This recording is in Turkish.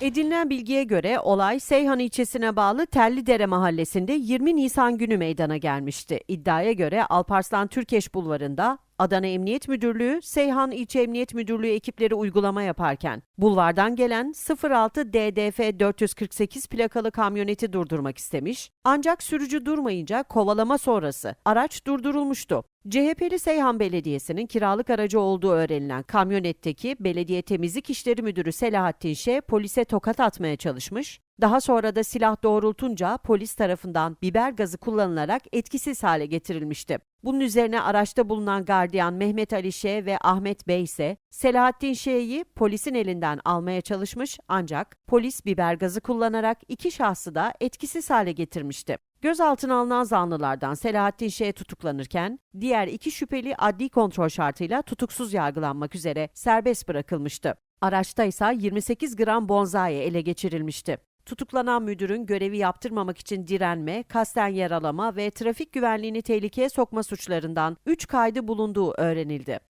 Edinilen bilgiye göre olay Seyhan ilçesine bağlı Terlidere mahallesinde 20 Nisan günü meydana gelmişti. İddiaya göre Alparslan Türkeş Bulvarı'nda Adana Emniyet Müdürlüğü, Seyhan İlçe Emniyet Müdürlüğü ekipleri uygulama yaparken bulvardan gelen 06 DDF 448 plakalı kamyoneti durdurmak istemiş ancak sürücü durmayınca kovalama sonrası araç durdurulmuştu. CHP'li Seyhan Belediyesi'nin kiralık aracı olduğu öğrenilen kamyonetteki Belediye Temizlik İşleri Müdürü Selahattin Şe polise tokat atmaya çalışmış, daha sonra da silah doğrultunca polis tarafından biber gazı kullanılarak etkisiz hale getirilmişti. Bunun üzerine araçta bulunan gardiyan Mehmet Ali Şe ve Ahmet Bey ise Selahattin Şe'yi polisin elinden almaya çalışmış ancak polis biber gazı kullanarak iki şahsı da etkisiz hale getirmişti. Gözaltına alınan zanlılardan Selahattin Şe tutuklanırken diğer iki şüpheli adli kontrol şartıyla tutuksuz yargılanmak üzere serbest bırakılmıştı. Araçta ise 28 gram bonzai ele geçirilmişti. Tutuklanan müdürün görevi yaptırmamak için direnme, kasten yaralama ve trafik güvenliğini tehlikeye sokma suçlarından 3 kaydı bulunduğu öğrenildi.